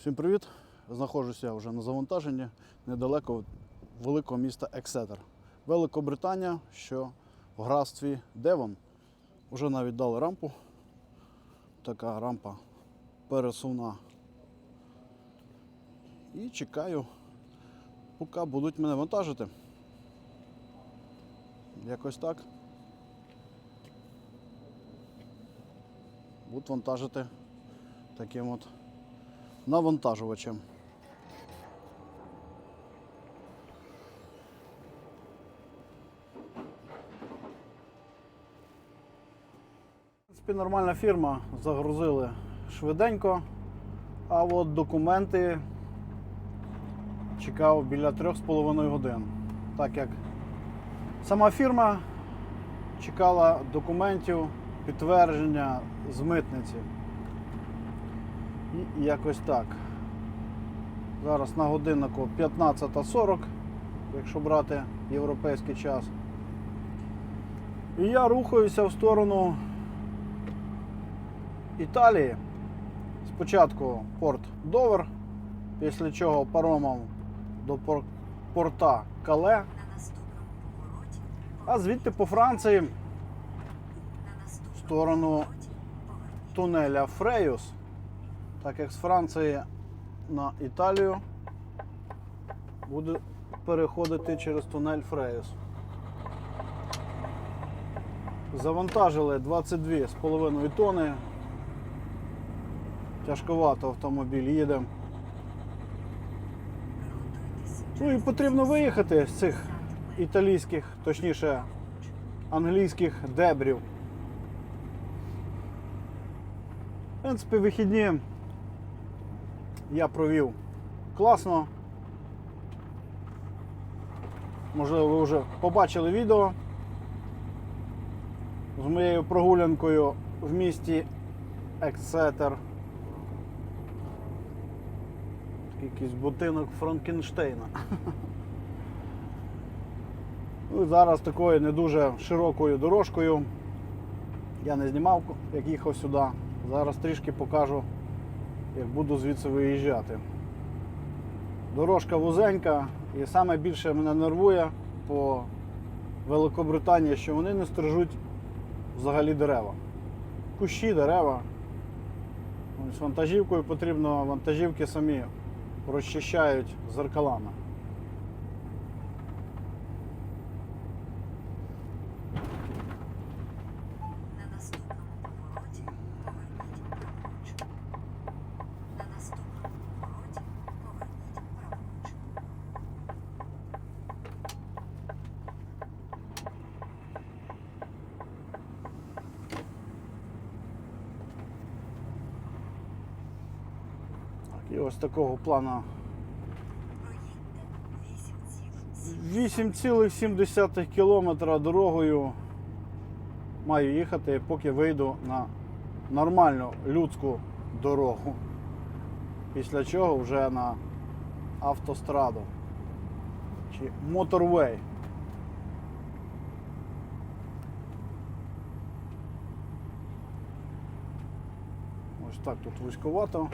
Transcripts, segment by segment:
Всім привіт! Знаходжуся вже на завантаженні недалеко від великого міста Ексетер. Великобританія, що в графстві Девон. Уже навіть дали рампу. Така рампа пересувна. І чекаю, поки будуть мене вантажити. Якось так. Будуть вантажити таким от навантажувачем. Нормальна фірма, загрузили швиденько, а от документи чекав біля 3,5 годин. Так як сама фірма чекала документів підтвердження з митниці. І якось так. Зараз на годиннику 15.40, якщо брати європейський час. І я рухаюся в сторону Італії. Спочатку порт Довер, після чого паромом до порта Кале, а звідти по Франції в сторону тунеля Фреюс, так як з Франції на Італію буде переходити через тунель Фреюс. Завантажили 22,5 тони. Тяжковато автомобіль їде. Ну і потрібно виїхати з цих італійських, точніше, англійських дебрів. В принципі, вихідні я провів класно. Можливо, ви вже побачили відео з моєю прогулянкою в місті Ексетер. Якийсь будинок Франкенштейна. Ну, і зараз такою не дуже широкою дорожкою. Я не знімав, як їхав сюди. Зараз трішки покажу, як буду звідси виїжджати. Дорожка вузенька і саме більше мене нервує по Великобританії, що вони не стрижуть взагалі дерева. Кущі, дерева. З вантажівкою потрібно, вантажівки самі розчищають зеркалами. Такого плану Проїдьте 8 сіл. 8,7 кілометра дорогою маю їхати, поки вийду на нормальну людську дорогу. Після чого вже на автостраду чи моторвей. Ось так тут вузьковато.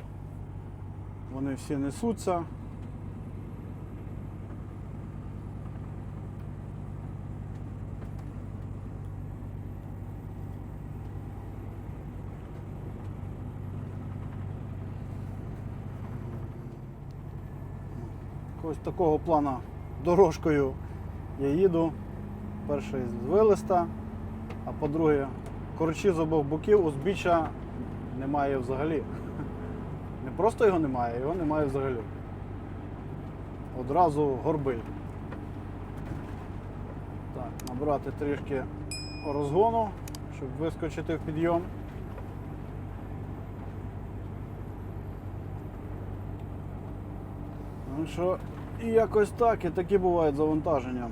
Вони всі несуться. Ось такого плану дорожкою я їду. Перший з вилиста, а по-друге, корчі з обох боків, узбіччя немає взагалі. Не просто його немає, його немає взагалі. Одразу горбиль. Так, набрати трішки розгону, щоб вискочити в підйом. Ну що, і якось так, і такі бувають завантаження.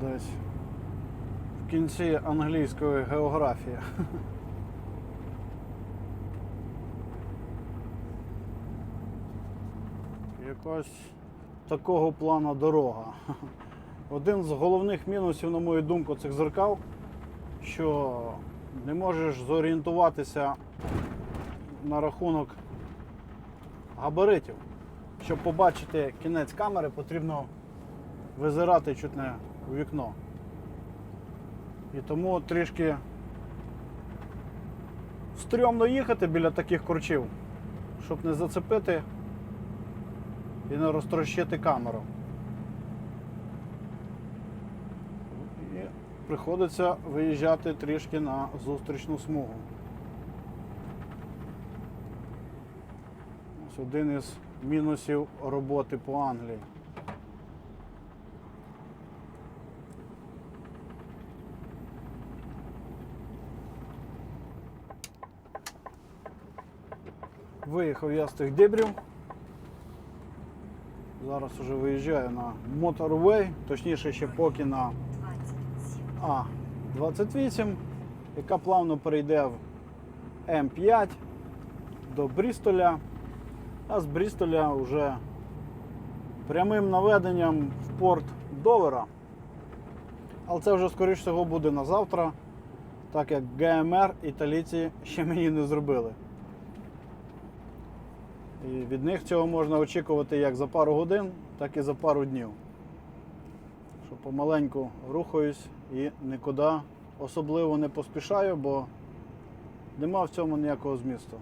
Десь в кінці англійської географії. Якось такого плану дорога. Один з головних мінусів, на мою думку, цих зеркал, що не можеш зорієнтуватися на рахунок габаритів. Щоб побачити кінець камери, потрібно визирати чуть не у вікно. І тому трішки стрьомно їхати біля таких корчів, щоб не зацепити і не розтрощити камеру. І приходиться виїжджати трішки на зустрічну смугу. Ось один із мінусів роботи по Англії. Виїхав я з тих дебрів. Зараз вже виїжджаю на Motorway, точніше ще поки на А28, яка плавно перейде в М5 до Брістоля, а з Брістоля вже прямим наведенням в порт Довера. Але це вже, скоріш всього, буде на завтра, так як ГМР італійці ще мені не зробили. І від них цього можна очікувати як за пару годин, так і за пару днів. Що помаленьку рухаюсь і нікуди особливо не поспішаю, бо нема в цьому ніякого змісту.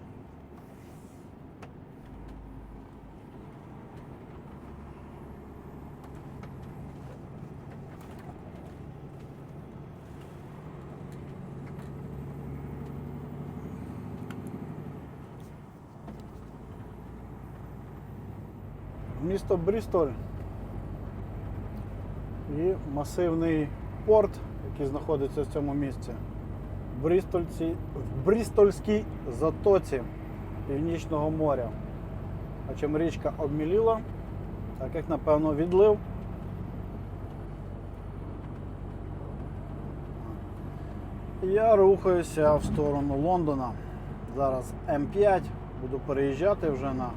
Місто Брістоль і масивний порт, який знаходиться в цьому місці. Брістольці, в Брістольській затоці Північного моря. А чим річка обміліла, так як напевно відлив. Я рухаюся в сторону Лондона. Зараз М5, буду переїжджати вже на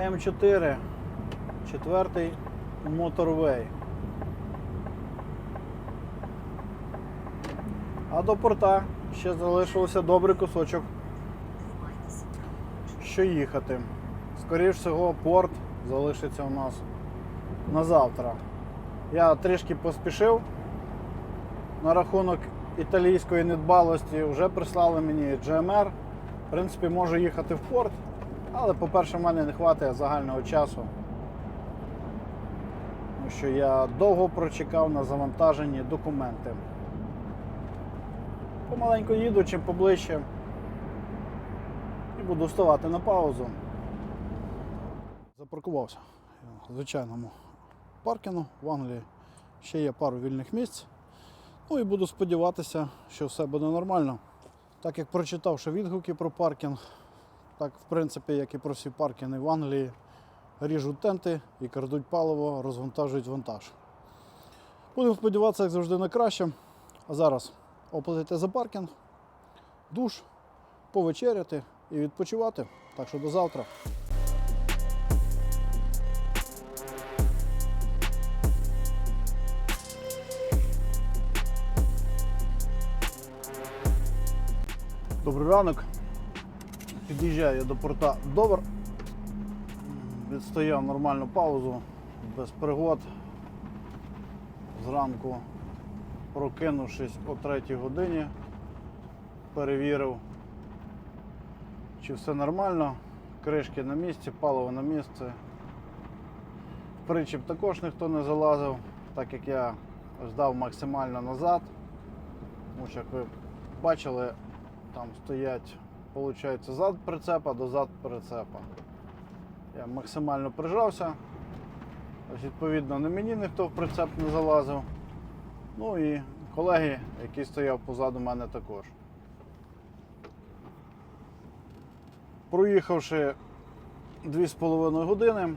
М4, четвертий моторвей. А до порта ще залишився добрий кусочок, що їхати. Скоріше всього, порт залишиться у нас на завтра. Я трішки поспішив на рахунок італійської недбалості. Вже прислали мені GMR. В принципі, можу їхати в порт, але, по-перше, в мене не вистачає загального часу. Тому що я довго прочекав на завантажені документи. Помаленьку їду, чим поближче. І буду вставати на паузу. Запаркувався в звичайному паркінгу в Англії. Ще є пару вільних місць. Ну і буду сподіватися, що все буде нормально. Так як прочитавши відгуки про паркінг, так в принципі, як і про всі паркінги в Англії, ріжуть тенти і крадуть паливо, розвантажують вантаж. Будемо сподіватися, як завжди, на краще. А зараз оплатити за паркінг, душ, повечеряти і відпочивати. Так що до завтра. Добрий ранок. Під'їжджаю я до порта Довер. Відстояв нормальну паузу, без пригод. Зранку, прокинувшись о 3 годині, перевірив, чи все нормально, кришки на місці, паливо на місці. В причіп також ніхто не залазив, так як я ждав максимально назад. Тому що, як ви бачили, там стоять, виходить, зад прицепа до зад прицепа. Я максимально прижався. Ось, відповідно, на мені ніхто в прицеп не залазив. Ну і колеги, який стояв позаду мене також. Проїхавши 2,5 години,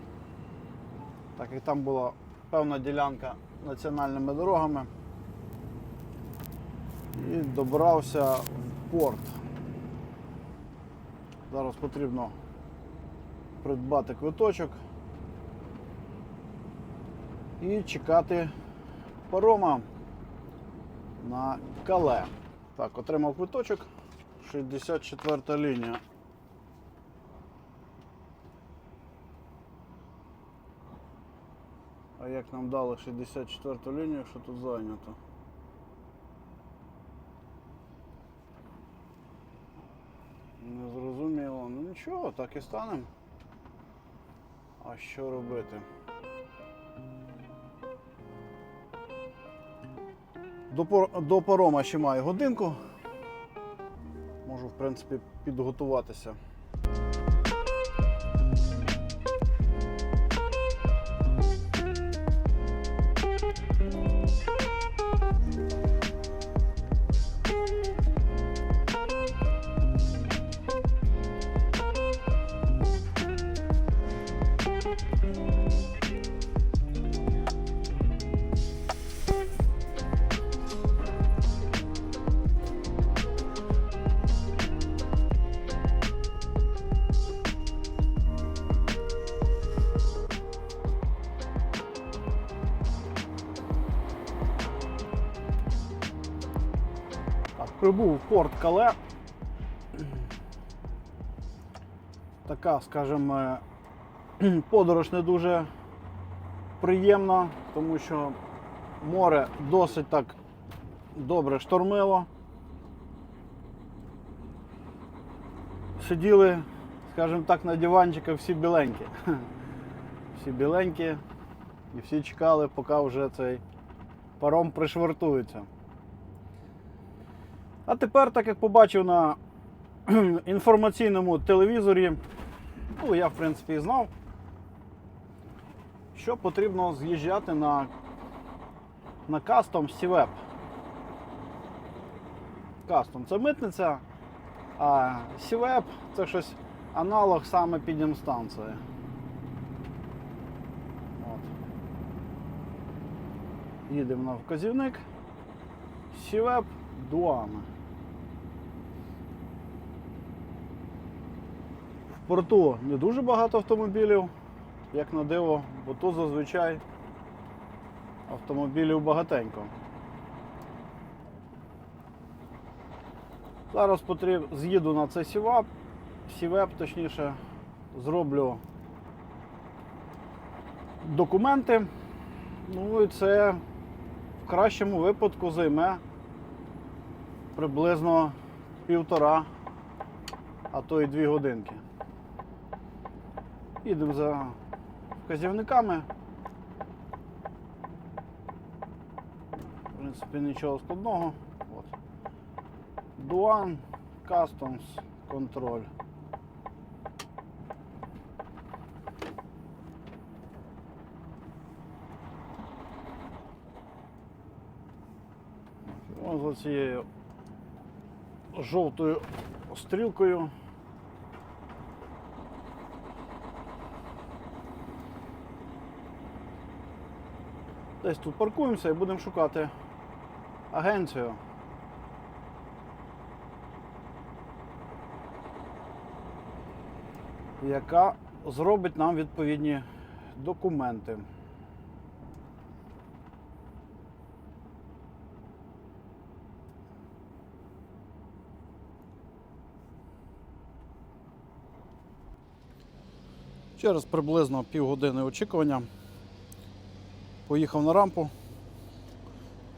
так як там була певна ділянка національними дорогами, і добрався в порт. Зараз потрібно придбати квиточок і чекати парома на кале. Так, отримав квиточок. 64 лінія. А як нам дали 64 лінію, що тут зайнято? Нічого, так і станемо. А що робити? До, пор- до парома ще маю годинку. Можу, в принципі, підготуватися. Прибув в порт Кале. Така, скажімо, подорож не дуже приємна, тому що море досить так добре штормило. Сиділи, скажімо так, на диванчиках всі біленькі. Всі біленькі і всі чекали, поки вже цей паром пришвартується. А тепер, так як побачив на інформаційному телевізорі, ну я в принципі знав, що потрібно з'їжджати на, на кастом Сівеп. Кастом це митниця, а Сівеп це щось аналог саме підімстанції. Їдемо на вказівник. Сівеп Дуана. Порту не дуже багато автомобілів, як на диво, бо тут зазвичай автомобілів багатенько. Зараз потріб... з'їду на цей сівап, сівеп, точніше, зроблю документи. Ну і це в кращому випадку займе приблизно півтора, а то й дві годинки. Їдемо за вказівниками. В принципі, нічого складного. От. Дуан, Customs, контроль. Ось за цією жовтою стрілкою. Десь тут паркуємося і будемо шукати агенцію. Яка зробить нам відповідні документи. Через приблизно півгодини очікування поїхав на рампу,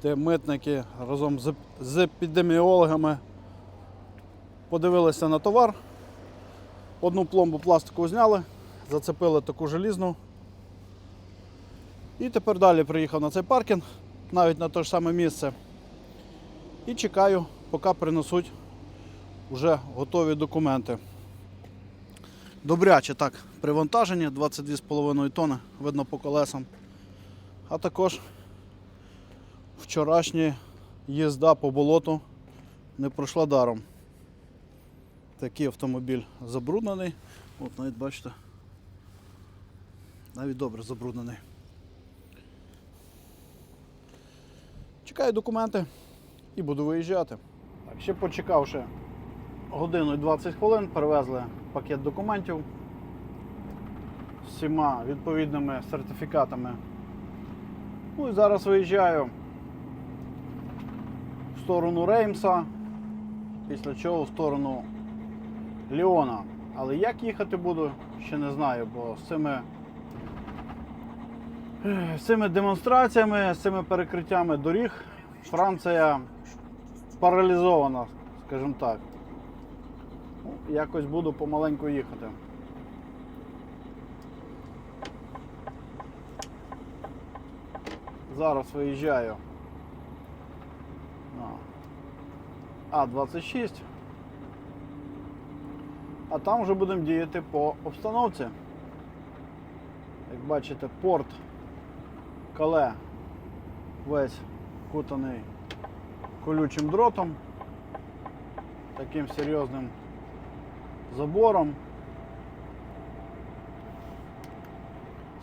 де митники разом з, епідеміологами подивилися на товар. Одну пломбу пластику зняли, зацепили таку желізну. І тепер далі приїхав на цей паркінг, навіть на те ж саме місце. І чекаю, поки принесуть вже готові документи. Добряче так, привантажені 22,5 тонни, видно по колесам. А також вчорашня їзда по болоту не пройшла даром. Такий автомобіль забруднений. От навіть бачите. Навіть добре забруднений. Чекаю документи і буду виїжджати. Так, ще почекавши годину і 20 хвилин, перевезли пакет документів з всіма відповідними сертифікатами. Ну і зараз виїжджаю в сторону Реймса, після чого в сторону Ліона. Але як їхати буду, ще не знаю, бо з цими З цими демонстраціями, з цими перекриттями доріг Франція паралізована, скажімо так. Ну, якось буду помаленьку їхати. Зараз виїжджаю на А26. А там вже будемо діяти по обстановці. Як бачите, порт Кале весь кутаний колючим дротом, таким серйозним забором.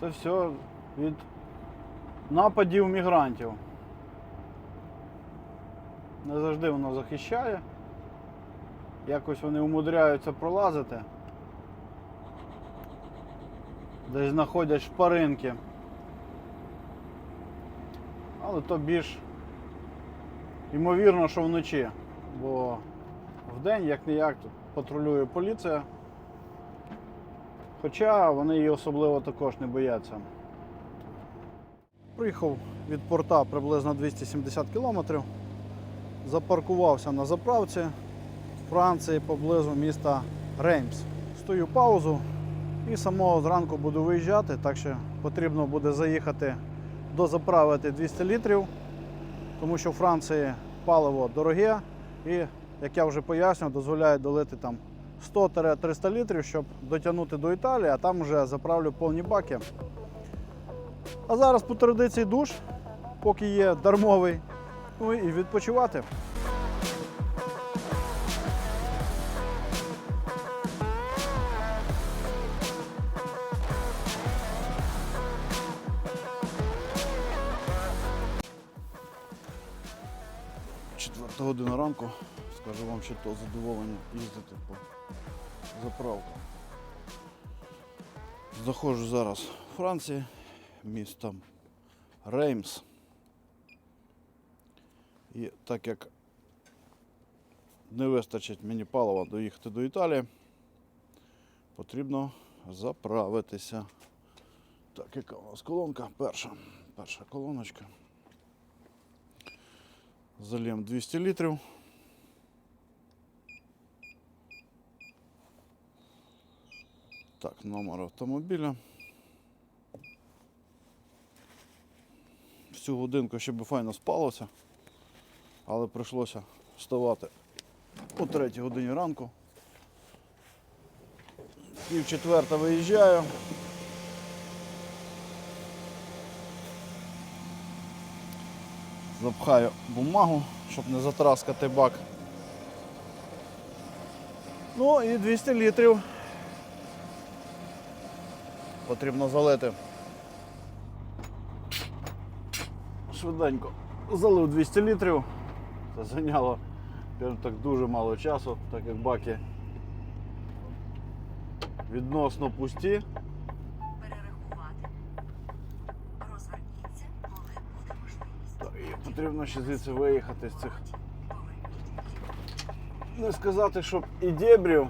Це все від нападів мігрантів. Не завжди воно захищає. Якось вони умудряються пролазити. Десь знаходять шпаринки. Але то більш ймовірно, що вночі. Бо вдень, як не як, патрулює поліція. Хоча вони її особливо також не бояться. Приїхав від порта приблизно 270 кілометрів. Запаркувався на заправці в Франції поблизу міста Реймс. Стою паузу і самого зранку буду виїжджати, так що потрібно буде заїхати дозаправити 200 літрів, тому що в Франції паливо дороге і, як я вже пояснював, дозволяє долити там 100-300 літрів, щоб дотягнути до Італії, а там вже заправлю повні баки. А зараз по традиції душ, поки є дармовий, ну і відпочивати. Четверта година ранку, скажу вам, що то задоволення їздити по заправкам. Заходжу зараз в Франції, місто Реймс. І так як не вистачить мені палива доїхати до Італії, потрібно заправитися. Так, яка у нас колонка? Перша. Перша колоночка. Зальємо 200 літрів. Так, номер автомобіля. Всю годинку ще би файно спалося, але прийшлося вставати о 3 годині ранку. Пів четверта виїжджаю. Запхаю бумагу, щоб не затраскати бак. Ну і 200 літрів потрібно залити. Швиденько залив 200 літрів. Це зайняло так дуже мало часу, так як баки відносно пусті. Перерахувати. Розверніться, коли буде можливість. Так, і потрібно ще звідси виїхати з цих. Не сказати, щоб і дебрів.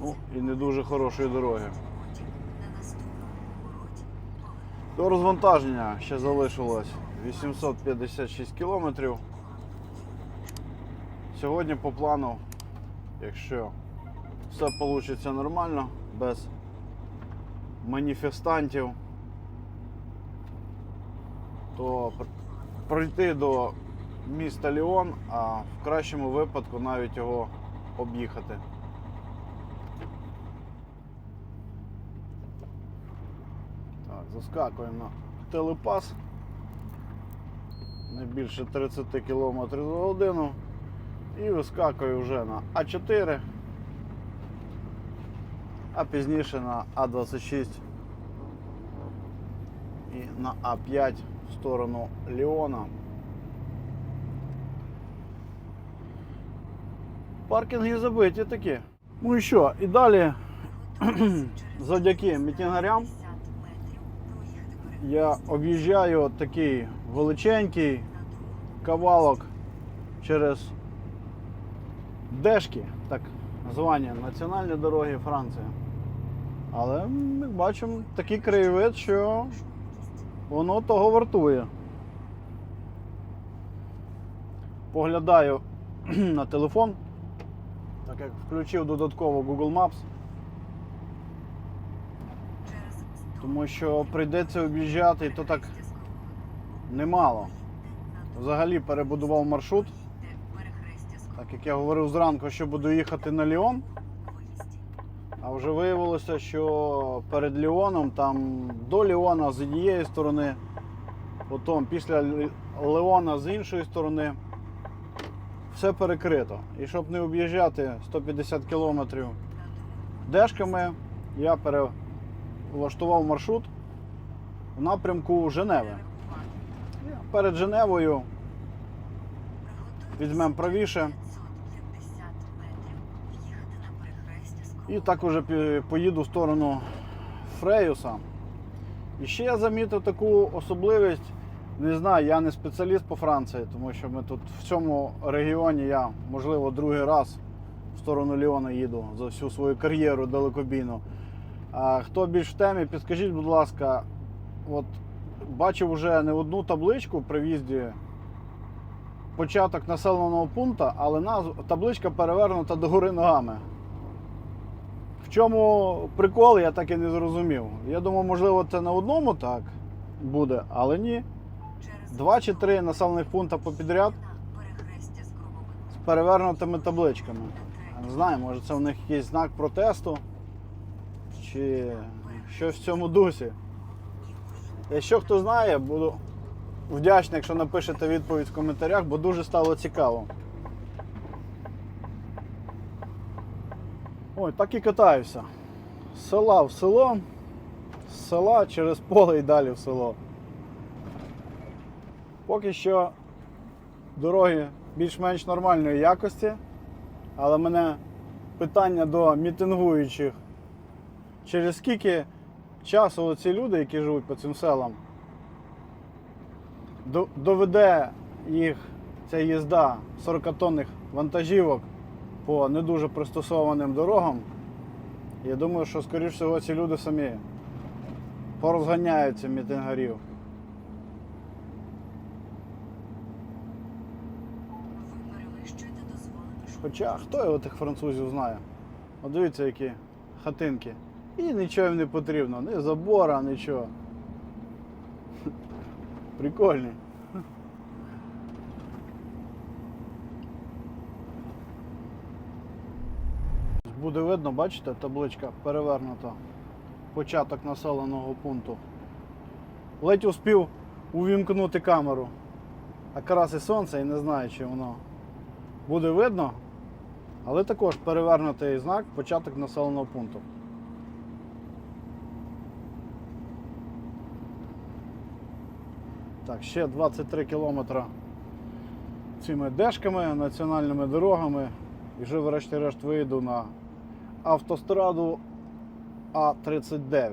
Ну і не дуже хорошої дороги. Потім на наступному повороті. Поверніть. До розвантаження ще залишилось 856 кілометрів. Сьогодні по плану, якщо все вийде нормально, без маніфестантів, то пройти до міста Ліон, а в кращому випадку навіть його об'їхати. Так, заскакуємо на телепас. Не більше 30 км за годину. І вискакую вже на А4, а пізніше на А26 і на А5 в сторону Ліона. Паркінги забиті такі. Ну і що, і далі завдяки мітингарям я об'їжджаю такий величенький кавалок через дешки, так названня Національні дороги Франції. Але м, як бачимо, такий краєвид, що воно того вартує. Поглядаю на телефон, так як включив додатково Google Maps, Через 100 тому що прийдеться об'їжджати, і то так немало. Взагалі перебудував маршрут, так як я говорив зранку, що буду їхати на Ліон. А вже виявилося, що перед Ліоном, там до Ліона з однієї сторони, потім після Леона з іншої сторони, все перекрито. І щоб не об'їжджати 150 кілометрів дешками, я перелаштував маршрут в напрямку Женеви. Перед Женевою візьмемо правіше 550 метрів в'їхати на перехрестя з і так уже поїду в сторону Фреюса. І ще я замітив таку особливість. Не знаю, я не спеціаліст по Франції, тому що ми тут в цьому регіоні я, можливо, другий раз в сторону Ліона їду за всю свою кар'єру далекобійну. А хто більш в темі, підскажіть, будь ласка, от бачив вже не одну табличку при в'їзді початок населеного пункту, але назв... табличка перевернута догори ногами. В чому прикол, я так і не зрозумів. Я думав, можливо, це на одному так буде, але ні. Два чи три населених пункти попідряд з перевернутими табличками. Не знаю, може це в них якийсь знак протесту чи щось в цьому дусі. Якщо хто знає, буду вдячний, якщо напишете відповідь в коментарях, бо дуже стало цікаво. Ой, так і катаюся. З села в село, з села через поле і далі в село. Поки що дороги більш-менш нормальної якості, але мене питання до мітингуючих. Через скільки часу ці люди, які живуть по цим селам, доведе їх ця їзда 40-тонних вантажівок по не дуже пристосованим дорогам. Я думаю, що, скоріш всього, ці люди самі порозганяють цих мітингарів. Хоча хто його тих французів знає? От дивіться, які хатинки. І нічого їм не потрібно, ні забора, нічого. Прикольні. Буде видно, бачите, табличка перевернута. Початок населеного пункту. Ледь успів увімкнути камеру. А і сонце і не знаю, чи воно буде видно. Але також перевернутий знак початок населеного пункту. Так, ще 23 кілометри цими дешками, національними дорогами. І вже врешті-решт вийду на автостраду А39.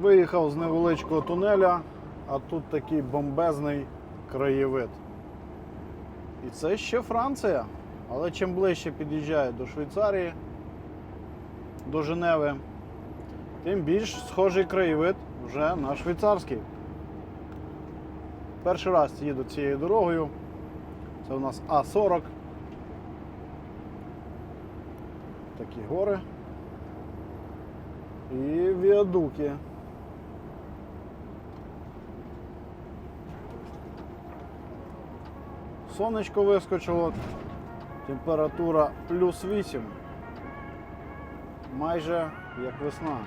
Виїхав з невеличкого тунеля, а тут такий бомбезний краєвид. І це ще Франція. Але чим ближче під'їжджає до Швейцарії, до Женеви, тим більш схожий краєвид вже на швейцарський. Перший раз їду цією дорогою. Це у нас А40. Такі гори. І віадуки. Сонечко вискочило. Температура плюс 8. Майже як весна.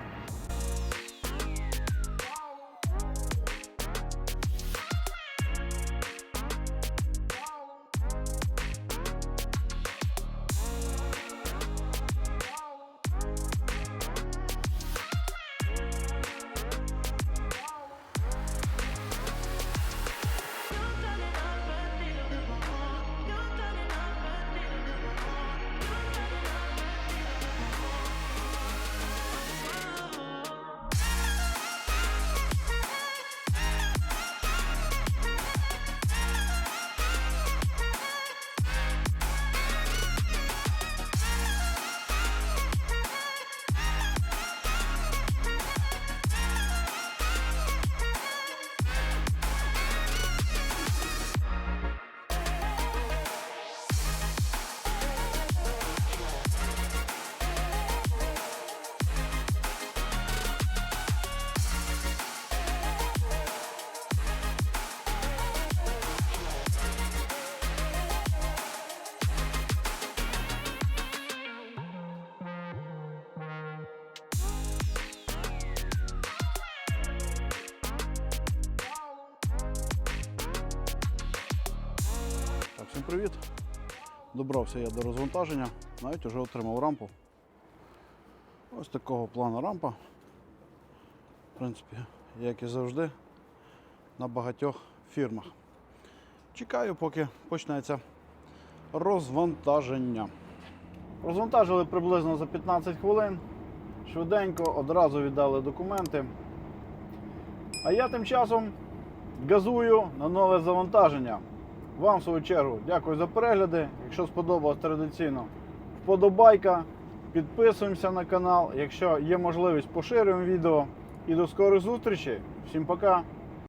Привіт! Добрався я до розвантаження, навіть вже отримав рампу. Ось такого плану рампа. В принципі, як і завжди, на багатьох фірмах. Чекаю, поки почнеться розвантаження. Розвантажили приблизно за 15 хвилин. Швиденько, одразу віддали документи. А я тим часом газую на нове завантаження. Вам, в свою чергу, дякую за перегляди. Якщо сподобалось традиційно, вподобайка. Підписуємося на канал. Якщо є можливість, поширюємо відео. І до скорих зустрічей. Всім пока!